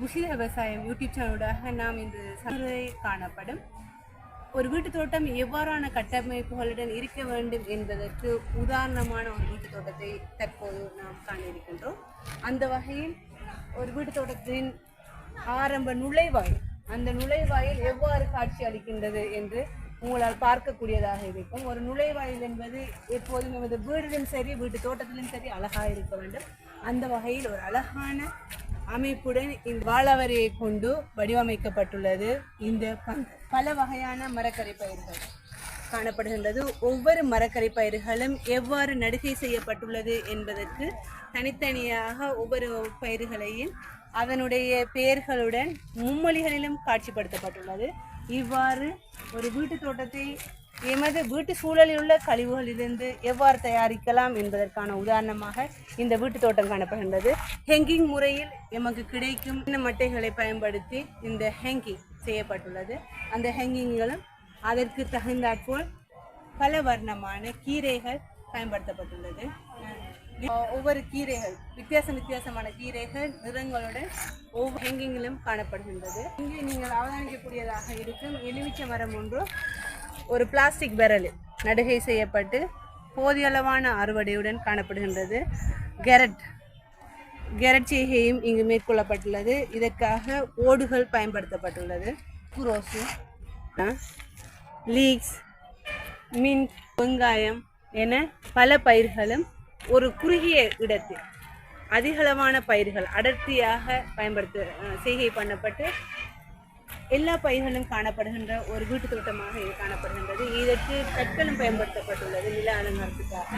முஷித விவசாயம் யூடியூப் சேனலூடாக நாம் இந்த சந்தை காணப்படும். ஒரு வீட்டு தோட்டம் எவ்வாறான கட்டமைப்புகளுடன் இருக்க வேண்டும் என்பதற்கு உதாரணமான ஒரு வீட்டு தோட்டத்தை தற்போது நாம் காண இருக்கின்றோம் அந்த வகையில் ஒரு வீட்டு தோட்டத்தின் ஆரம்ப நுழைவாயில் அந்த நுழைவாயில் எவ்வாறு காட்சி அளிக்கின்றது என்று உங்களால் பார்க்கக்கூடியதாக இருக்கும். ஒரு நுழைவாயில் என்பது எப்போதும் நமது வீடிலும் சரி வீட்டு தோட்டத்திலும் சரி அழகாக இருக்க வேண்டும். அந்த வகையில் ஒரு அழகான அமைப்புடன் இவ்வாழவரையை கொண்டு வடிவமைக்கப்பட்டுள்ளது. இந்த பல வகையான மரக்கரை பயிர்கள் காணப்படுகின்றது. ஒவ்வொரு மரக்கரை பயிர்களும் எவ்வாறு நடுகை செய்யப்பட்டுள்ளது என்பதற்கு தனித்தனியாக ஒவ்வொரு பயிர்களையும் அதனுடைய பெயர்களுடன் மும்மொழிகளிலும் காட்சிப்படுத்தப்பட்டுள்ளது. இவ்வாறு ஒரு வீட்டு தோட்டத்தை எமது வீட்டு சூழலில் உள்ள கழிவுகளிலிருந்து எவ்வாறு தயாரிக்கலாம் என்பதற்கான உதாரணமாக இந்த வீட்டு தோட்டம் காணப்படுகின்றது. ஹெங்கிங் முறையில் எமக்கு கிடைக்கும் இந்த மட்டைகளை பயன்படுத்தி இந்த ஹேங்கிங் செய்யப்பட்டுள்ளது. அந்த ஹெங்கிங்களும் அதற்கு தகுந்தாற்போல் பல வர்ணமான கீரைகள் பயன்படுத்தப்பட்டுள்ளது. ஒவ்வொரு கீரைகள் வித்தியாசம் வித்தியாசமான கீரைகள் நிறங்களுடன் ஒவ்வொரு ஹேங்கிங்கிலும் காணப்படுகின்றது. இங்கே நீங்கள் அவதானிக்கக்கூடியதாக இருக்கும். எலுமிச்சை மரம் ஒன்று. ஒரு பிளாஸ்டிக் பெரலில் நடுகை செய்யப்பட்டு போதிய அளவான அறுவடையுடன் காணப்படுகின்றது. கெரட் கெரட் செய்கையும் இங்கு மேற்கொள்ளப்பட்டுள்ளது. இதற்காக ஓடுகள் பயன்படுத்தப்பட்டுள்ளது. குரோசு லீக்ஸ் மின் வெங்காயம் என பல பயிர்களும் ஒரு குறுகிய இடத்தில் அதிகளவான பயிர்கள் அடர்த்தியாக பயன்படுத்த செய்கை பண்ணப்பட்டு எல்லா பயிர்களும் காணப்படுகின்ற ஒரு வீட்டு தோட்டமாக இது காணப்படுகின்றது. இதற்கு கற்களும் பயன்படுத்தப்பட்டுள்ளது நில அலங்காரத்துக்காக.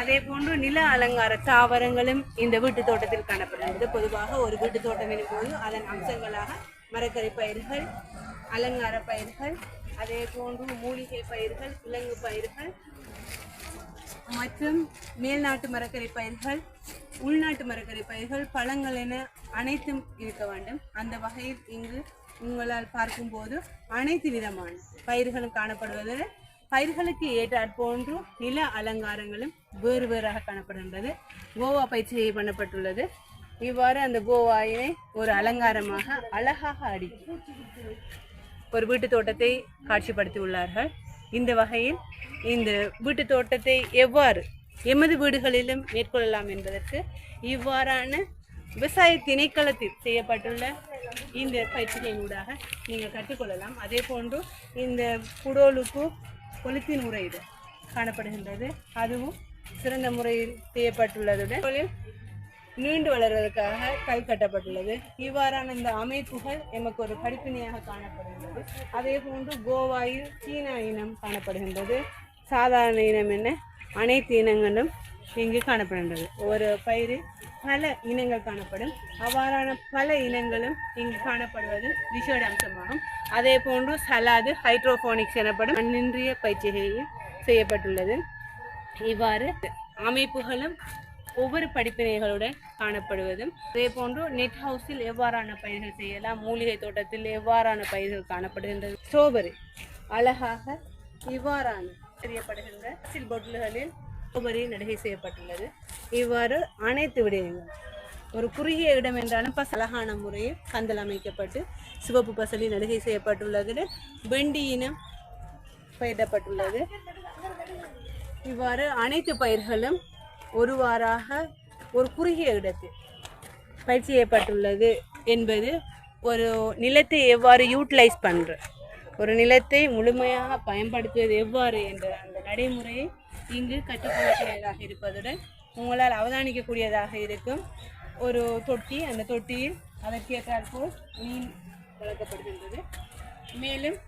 அதே போன்று நில அலங்கார தாவரங்களும் இந்த வீட்டு தோட்டத்தில் காணப்படுகின்றது. பொதுவாக ஒரு வீட்டு தோட்டம் போது அதன் அம்சங்களாக மரக்கறி பயிர்கள் அலங்கார பயிர்கள் அதே போன்று மூலிகை பயிர்கள் விலங்கு பயிர்கள் மற்றும் மேல்நாட்டு மரக்கறி பயிர்கள் உள்நாட்டு மரக்கறி பயிர்கள் பழங்கள் என அனைத்தும் இருக்க வேண்டும். அந்த வகையில் இங்கு உங்களால் பார்க்கும்போது அனைத்து விதமான பயிர்களும் காணப்படுவது பயிர்களுக்கு ஏற்றாற் போன்று நில அலங்காரங்களும் வேறு வேறாக காணப்படுகின்றது. கோவா பயிற்சி பண்ணப்பட்டுள்ளது. இவ்வாறு அந்த கோவாயினை ஒரு அலங்காரமாக அழகாக அடுக்கி ஒரு வீட்டு தோட்டத்தை காட்சிப்படுத்தி உள்ளார்கள் இந்த வகையில் இந்த வீட்டு தோட்டத்தை எவ்வாறு எமது வீடுகளிலும் மேற்கொள்ளலாம் என்பதற்கு இவ்வாறான விவசாய திணைக்களத்தில் செய்யப்பட்டுள்ள இந்த பயிற்சிகளின் ஊடாக நீங்கள் கற்றுக்கொள்ளலாம். அதே போன்று இந்த குடோலுக்கு பொலித்தீன் இது காணப்படுகின்றது. அதுவும் சிறந்த முறையில் செய்யப்பட்டுள்ளதுடன் நீண்டு வளர்வதற்காக கல் கட்டப்பட்டுள்ளது. இவ்வாறான இந்த அமைப்புகள் எமக்கு ஒரு படிப்பினையாக காணப்படுகின்றது. அதே போன்று கோவாயில் சீனா இனம் காணப்படுகின்றது. சாதாரண இனம் என அனைத்து இனங்களும் இங்கு காணப்படுகின்றது. ஒரு பயிர் பல இனங்கள் காணப்படும். அவ்வாறான பல இனங்களும் இங்கு காணப்படுவது விசேட அம்சமாகும் அதே போன்று சலாது ஹைட்ரோபோனிக்ஸ் எனப்படும் மண்ணின்றிய பயிற்சிகளையும் செய்யப்பட்டுள்ளது. இவ்வாறு அமைப்புகளும் ஒவ்வொரு படிப்பினைகளுடன் காணப்படுவதும். அதே போன்று நெட் ஹவுஸில் எவ்வாறான பயிர்கள் செய்யலாம்? மூலிகை தோட்டத்தில் எவ்வாறான பயிர்கள் காணப்படுகின்றது? ஸ்ட்ராபெரி அழகாக இவ்வாறான தெரியப்படுகின்ற அரசியல் பொருள்களில் ஸ்ட்ராபெரி நடுகை செய்யப்பட்டுள்ளது. இவ்வாறு அனைத்து விடயங்கள் ஒரு குறுகிய இடம் என்றாலும் பஸ் அழகான முறையில் கந்தல் அமைக்கப்பட்டு சிவப்பு பசலி நடுகை செய்யப்பட்டுள்ளது. வெண்டி இனம் பயிரிடப்பட்டுள்ளது. இவ்வாறு அனைத்து பயிர்களும் ஒருவாறாக ஒரு குறுகிய இடத்தில் பயிற்சி செய்யப்பட்டுள்ளது என்பது ஒரு நிலத்தை எவ்வாறு யூட்டிலைஸ் பண்ணுற ஒரு நிலத்தை முழுமையாக பயன்படுத்துவது எவ்வாறு என்ற அந்த நடைமுறையை இங்கு கற்றுக்கொள்ளக்கூடியதாக இருப்பதுடன் உங்களால் அவதானிக்கக்கூடியதாக இருக்கும். ஒரு தொட்டி அந்த தொட்டியில் அதற்கேற்றாற்போல் மீன் வளர்க்கப்படுகின்றது. மேலும்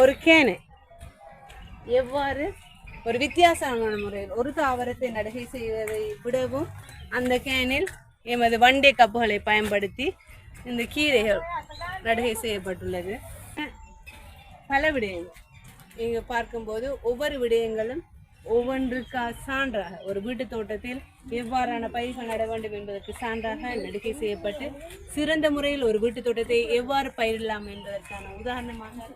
ஒரு கேனு எவ்வாறு ஒரு வித்தியாசமான முறையில் ஒரு தாவரத்தை நடுகை செய்வதை விடவும் அந்த கேனில் எமது வண்டே கப்புகளை பயன்படுத்தி இந்த கீரைகள் நடுகை செய்யப்பட்டுள்ளது. பல விடயங்கள். இங்கு பார்க்கும்போது ஒவ்வொரு விடயங்களும் ஒவ்வொன்றுக்கா சான்றாக ஒரு வீட்டு தோட்டத்தில் எவ்வாறான பயிர்கள் நட வேண்டும் என்பதற்கு சான்றாக நடிகை செய்யப்பட்டு சிறந்த முறையில் ஒரு வீட்டு தோட்டத்தை எவ்வாறு பயிரிடலாம் என்பதற்கான உதாரணமாக